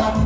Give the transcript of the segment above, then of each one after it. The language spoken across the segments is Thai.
กัน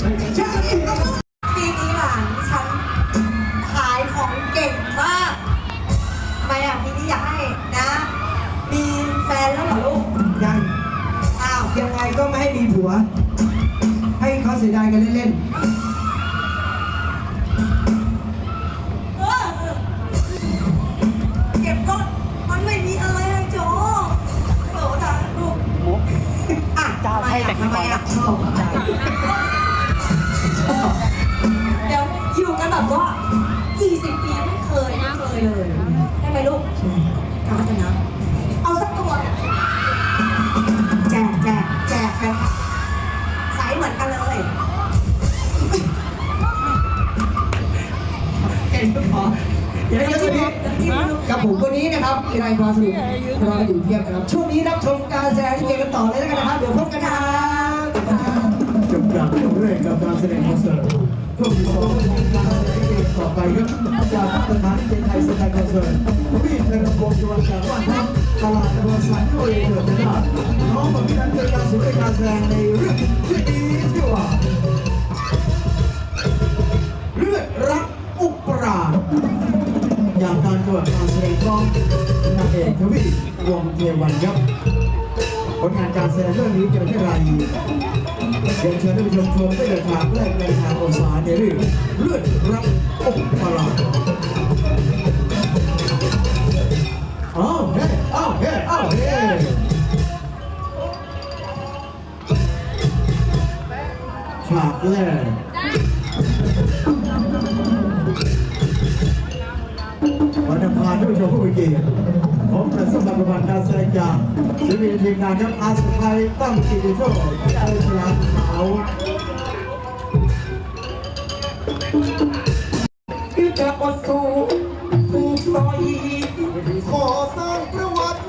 ใจของเธอเลยใช่ วันนี้นะครับในราความสนุกรออยู่เพียบครับ ช่วงนี้รับชมการแสดงที่เกมกันต่อเลยแล้วกันนะครับเดี๋ยวพบกันนะครับจบจากช่งแรกกับการแสดงคอนเสิร์ตช่วงที่สองเป็นการแสดงเกมต่อไปครับจากมาตรฐานเกมไทยแสดงคอนเสิร์ตพี่ธนพงศ์จวนจากบ้านพักตลาดตะวันสันโดยเกิดนะครับน้องบอกนั้นเป็นการแสดการแสดงในเรื่องที่ดีที่ว่าางการตรวจการแสดงกล้องนางเอกทวีวงเทวันครับผลงานการแสดงเรื่องนี้จะเป็นอย่างไรเรียนเชิญท่านผู้ชมชมได้เลยทางแรกในทางโอสาในเรื่องเลือดรักอกประหลาดอ้าวเฮ้อ้าวเฮ้อ้าวเฮ้ฉากแรก วันอังคาท่านผู้ชมผู้มีเกียรติผมประสบการณ์การแสดงจากศิลปินทีมงานครับอาสุไทยตั้งกิติโชคเจ้าฉลามขาวที่จะอดสู้ถูกซอยขอสร้างประวัติ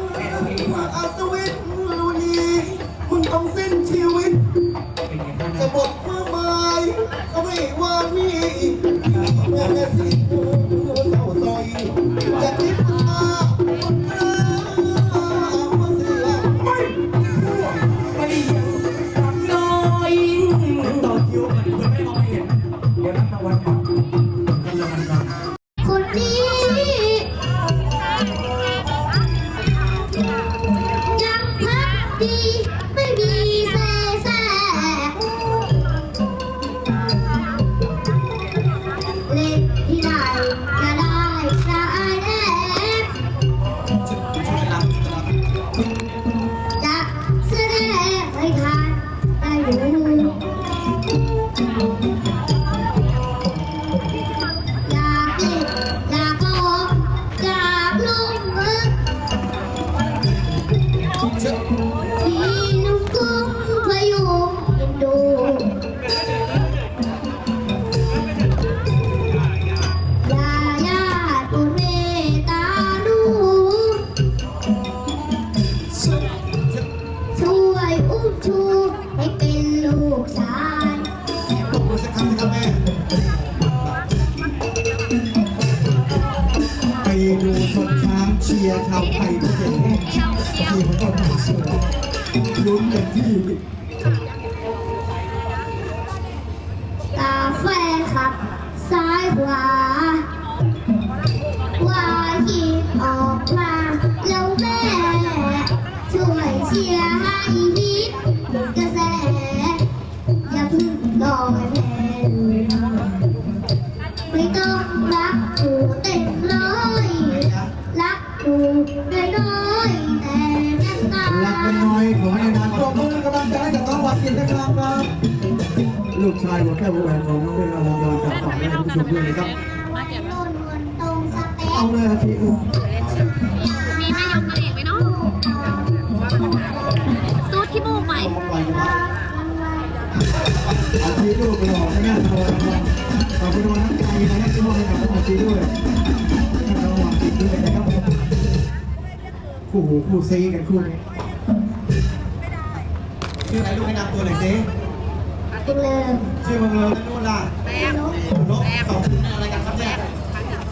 อาสวิทลุนีมึงต้องสิ้นชีวิตจะบทความหมายเขาไม่ว่ามี ชูให้เป็นลูกชายตบมือสักครั้งสิครับแม่ไปดูชนช้างเชียร์ชาวไทยทุกคนที่เขาก็มาเชียร์ลุ้นกันที่กาแฟครับ ซ้ายขวาว่าคิดออกมาแล้วแม่ช่วยเชียร์ให้ ชายหัวแก้วหัวแหวนของน้องเบลลองยอนจากต่อแม่ผู้ชมด้วยนะครับเอาเลยอาทิตย์มีแม่ยกนางเอกไหมเนาะซูดขี้มูกใหม่อาทิตย์ลูกไปหลอกให้แม่ทำอะไรกันขอบคุณวันน้ำใจนะครับที่มอบให้กับอาชีด้วยท่านรางวัลติดด้วยนะครับคู่หูคู่ซีกันคู่นี้ชื่ออะไรลูกแนะนำตัวหน่อยสิ เป็นเลยชื่อมังเลิศนู่นล่ะนกนกสองคนอะไรกันครับเนี่ย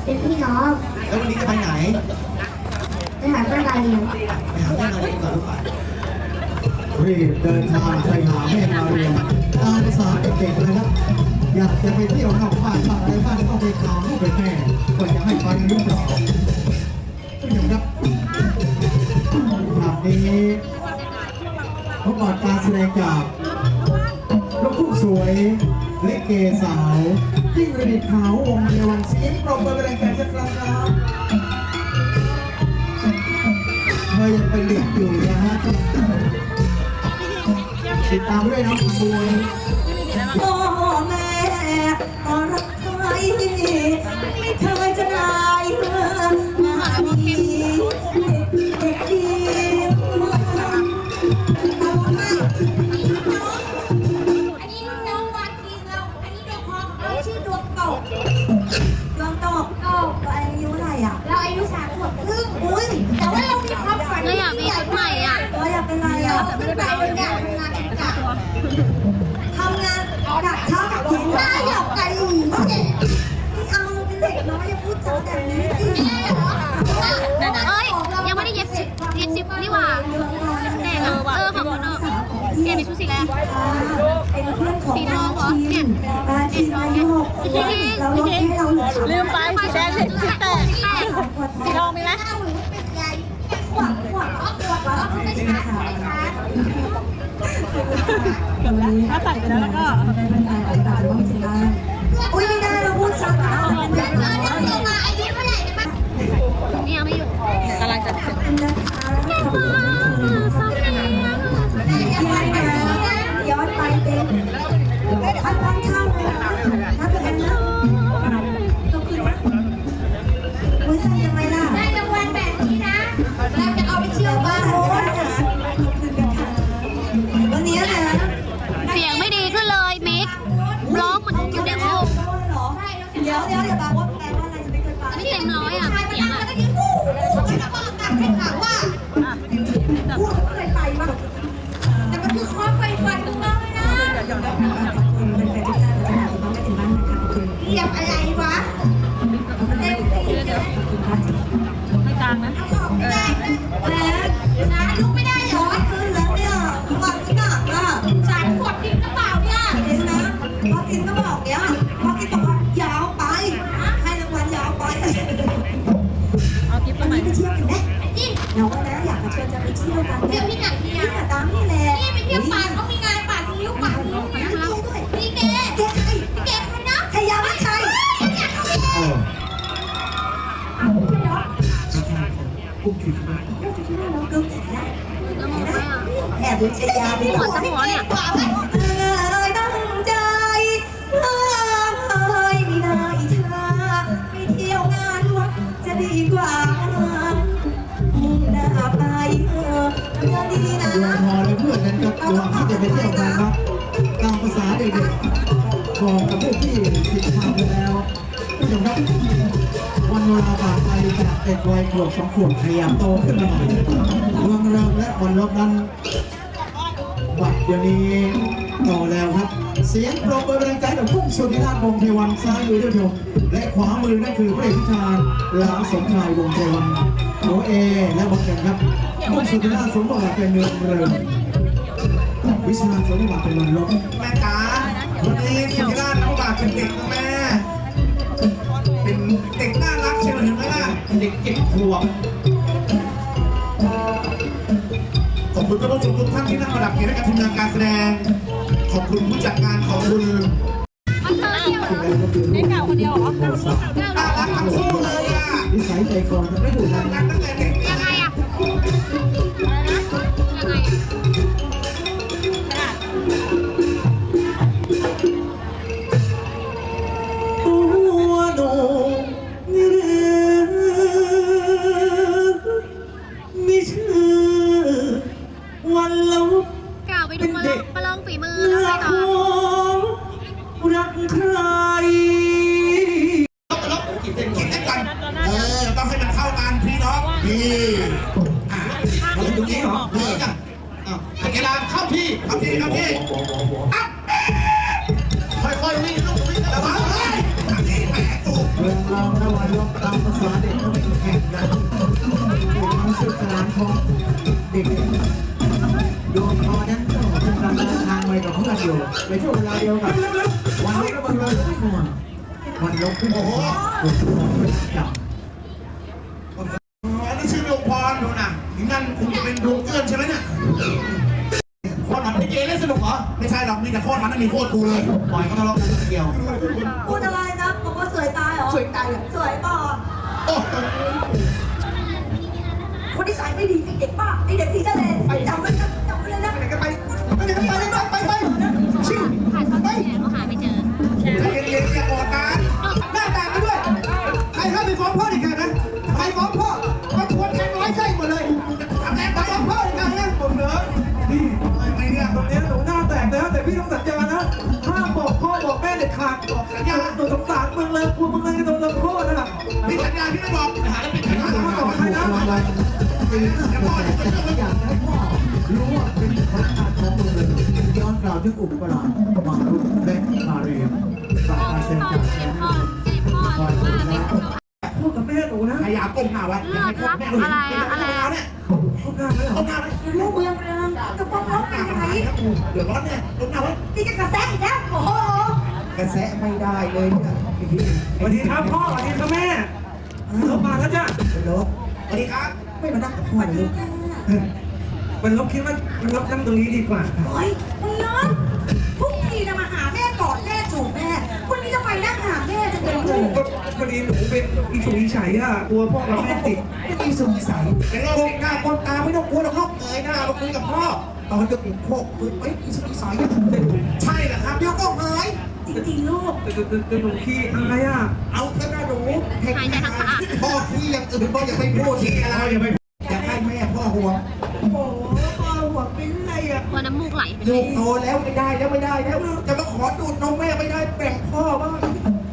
เป็นพี่น้องแล้ววันนี้จะไปไหนไปหาป้าดาเรียไปหาแม่นาเรียนก่อนลูกไปรีบเดินทางไปหาแม่มาเรียนตามภาษาเด็กๆเลยครับอยากจะไปเที่ยวนอกบ้านบ้างอะไรบ้างต้องไปถามลูกไปแม่ว่าจะให้ไปหรือเปล่าท่านผู้ชมครับภาพนี้พบกับการแสดงจากลูกทุ่ง สวยเล็กเกสาวยิ่งระดิขาววงเทวันเสียงปรบมือเป็นแรงใจสักครั้งครับเธอยังเป็นเด็กอยู่นะฮะติดตามด้วยน้องบวย ขึ้นไปบนี้ทำงานแข่งขันทำงานดักข้าวกับกินได้หยอกกันหลีเด็กไม่เอาเป็นเด็กน้อยอย่าพูดจาแบบนี้สิเอ้ยยังไม่ได้เย็บซิปเย็บซิปนี่หว่าแดงอะเออขอบคุณเนอะเปลี่ยนเป็นชุดสีอะไรอะเป็นเพื่อนของสีทองเหรอเนี่ยอาทีอายุหกขวบเราลดให้เราเหลืมลืมไปสีแดงเป็นชุดแตกสีทองมีไหม ถ้าใส่ไปแล้วแล้วก็ กุ้งขิงกึ่งนะแล้วมองไหมอะแอบดูชายาไปหัก่วอนจะหัวเนี่ยเอ้ยตั้งใจเอ้ยไม่ได้ชาไปเที่ยวงานวัดจะดีกว่ามุ่งหน้าไปเออเรื่องดีนะดวงพอและเพื่อนนั้นก็ดวงที่จะไปเที่ยวกันครับตามภาษาเด็กๆบอกกับพวกที่ติดทางไปแล้ว ผู้ชมครับวันเวลาผ่านไปจากเด็กวัยขวบสองขวบขยับโตขึ้นมาหน่อยเมืองเริงและวันลบนั้นบัดเดี๋ยวนี้โตแล้วครับ เสียงปรบมือแรงใจกับพุ่งสุธิราชวงเทวันซ้ายมือท่านผู้ชมและขวามือนั่นคือพระเอกพิชานลาสมชายวงเทวันโอเอและบักเกนครับพุ่งสุธิราชสมบัติเป็นเมืองเริงวิชาสมบัติเป็นวันลบแม่จ๋าวันนี้สุธิราชน้องบาเป็นเด็กแม่ ด็กเจ็ดขวบขอบคุณท่านผู้ชมทุกท่านที่นั่งประดับเกียรติให้กับทีมงานการแสดง ขอบคุณผู้จัดงานขอบคุณมันเธอเดียวสิ่งใดก็คือเล่นเก่าคนเดียวเหรอน่ารักทั้งคู่เลยอะนิสัยใจคอจะไม่ถูกกันรั ด็กเขาไม่แข่งกันเป็นความสุขสนานของเด็กดวงพอนั้นก็เป็นการเดินทางไปกับเพื่อนอยู่ในช่วงเวลาเดียวกันวันลบก็บังเอิญไม่ควรวันลบขึ้นโอ้โหจับอันนี้ชื่อดวงพรดูนะนั่นคงจะเป็นดวงเอื้อนใช่ไหมเนี่ยโคตรมันลิเกเล่นสนุกเหรอ ไม่ใช่หรอกมีแต่โคตรมันไม่มีโคตรกูเลยปล่อยก็ทะเลาะกันเดียวพูดอะไรนะบอกว่าสวยตายเหรอ สวยตายสวยป่ะโอ้ ไอเด็กที่ทะเลไปจำไว้นะจำไว้เลยนะไปกันไปไปกันไปเลยไปไปชิวหาเขาไม่เจอเขาหาไม่เจอใจเย็นๆอย่าโกรธกันหน้าแตกไปด้วย ใครห้าไปฟ้องพ่อเด็กขาดนะใครฟ้องพ่อมาทวนแทงร้อยไส้หมดเลยทำแรงไปฟ้องพ่อเด็กขาดนะผมเหรอพี่ไมเนี่ยตรงนี้หนูหน้าแตกแล้วแต่พี่ต้องสัญญานะห้ามบอกพ่อบอกแม่เด็ดขาดบอกสัญญาหนูสงสารมึงเลยกลัวมึงเลยจะโดนลงโทษนะพี่สัญญาพี่ไม่บอกหาแล้วเป็นปัญหาถ้าต่อให้ รางวัลปีหน้าจะแต่แต่ก็อยากให้พ่อรู้ว่าเป็นผลงานของมือเลยย้อนกล่าวถึงอุปกรณ์วางรุนและมาเรียมฝากการเซ็นพ่อจากเจ็แทบนพ่อเจ็บพ่อหรือว่าเด็กพูดกับแม่หนูนะพยายามก้มหน้าไว้อย่าให้พ่อแม่ดูอะไรอะไรเนี่ยพูดหน้าไม่หรอก้มหน้าไว้ลูกเมืองเมืองกระป๋องร้องเป็นยังไงเดือดร้อนเนี่ยก้มหน้าไว้นี่จะกระแสอีกแล้วโอ้โหกระแสไม่ได้เลยเนี่ยสวัสดีครับพ่อสวัสดีครับแม่เขามาแล้วจ้ะลบสวัสดีครับ ไม่มานั่งกับพ่อเลยมันลบคิดว่ามันลบนั่งตรงนี้ดีกว่าโอ้ยมึงเนาะทุกทีจะมาหาแม่กอดแม่จูบแม่คนนี้จะไปนั่งหาแม่จะเป็นลูกก็พอดีหนูเป็นอีสุอีไฉอะกลัวพ่อกับแม่ติดไม่มีสงสัยเป็นโรคหน้าก้มตาไม่ต้องกลัวหรอกครับเงยหน้ามาคุยกับพ่อตอนจะปิดโคกคุยเอ้ยมีสงสัยใช่เหรอครับเดี๋ยวก็หายจริงๆลูกจะจะจะหนูขี้อะไรอะเอาเถอะนะหนูพ่อที่ยัง อื่นพ่ออย่าไปพูดที่อะไรอย่าไปอยากให้แม่พ่อห่วงโอ้โหพ่อหัวเป็นไรอะกลัวน้ำมูกไหลลูกโตแล้วไม่ได้แล้วไม่ได้แล้วจะมาขอดูดนมแม่ไม่ได้แบ่งพ่อบ้าง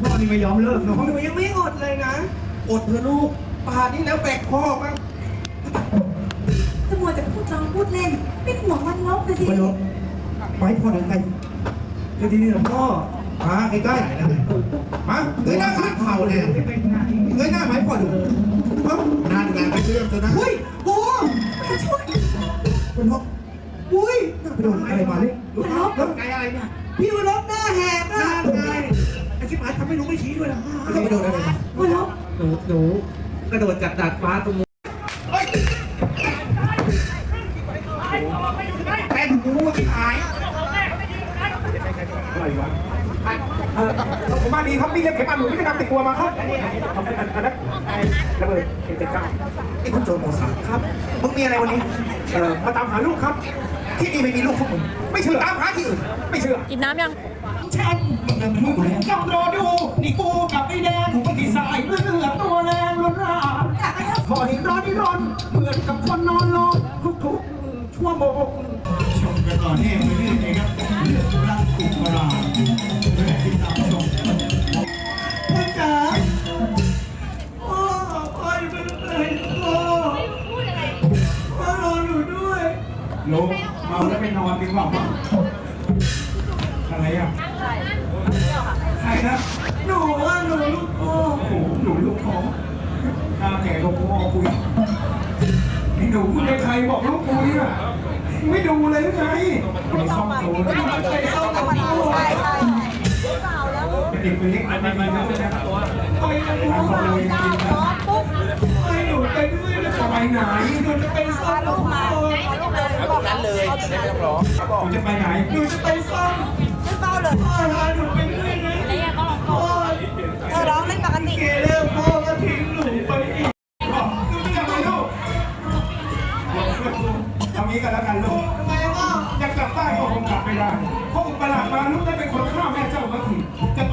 พ่อนี่ไม่ยอมเลิกเนาะหนูยังไม่อดเลยนะอดเถอะลูกป่านนี้แล้วแบ่งพ่อบ้างถ้ามัวแต่พูดจองพูดเล่น เป็นห่วงมันลบไปสิไปลบไปพ่อเดินไปจะดีเหรอพ่อมาใกล้ๆมาเงยหน้าข้างเข่าเนี่ยเงยหน้าไหมพ่อดู นานงานไปเรื่องเถอะนะเฮ้ยโอ้มาช่วยคุณพ่ออุ้ยน่าไปโดนอะไรมาเนี่ยลูกน้องแล้วไงอะไรเนี่ยพี่วันลบหน้าแหกหน้าไงไอ้ชิบหายทำให้รู้ไม่ชี้ด้วยนะจะไปโดนอะไรมาวันลบหนูหนูกระโดดจากดาดฟ้าตรงนู้น เฮ้ยแม่งกูที่หาย เออผ มมาดีครับนี่เรียกเข็มอันหนูไม่ได้นำติดตัวมาครับอันนี้อันนั้นระเบิดเอ็นเจ็ดเก้าไอ้คุณโจรโมซาครับ มึงมีอะไรวันนี้ เอ่อมาตามหาลูกครับ ที่นี่ไม่มีลูกพวกมึงไม่เชื่อตามหาที่อื่น ไม่เชื่อ กินน้ำยัง ฉันมึงเดินเป็นลูกกูแล้วต้องรอดู นี่กูกับไอ้แดงถูกไปที่สายเลือดตัวแรงล้นราพอเห็นร้อนนี่ร้อนเหมือนกับคนนอนลงทุกๆชั่วโมงชมกันต่อเนื่องไปเรื่อยๆครับเรื่องรักอุปรา เป็นเด็กเป็นเล็กอะไรมาแล้วนะไปหนูมาจ้าขอปุ๊บไปหนูไปด้วยนะจะไปไหนหนูจะไปซ่อมลูกมาบอกนั้นเลยเอาจะไม่ต้องร้องผมจะไปไหนหนูจะไปซ่อมไม่เฝ้าเลยพ่อพาหนูไปด้วยนะแล้วยังก็ลองพ่อเธอร้องไม่ปกติเร็วพ่อก็ทิ้งหนูไปอีกจะไปลูกเอางี้กันแล้วกันลูกทำไมพ่อจะกกลับบ้านก็คงกลับไม่ได้เพราะอุปราชมาลูกได้เป็นคนฆ่าแม่เจ้ามาถึงจะ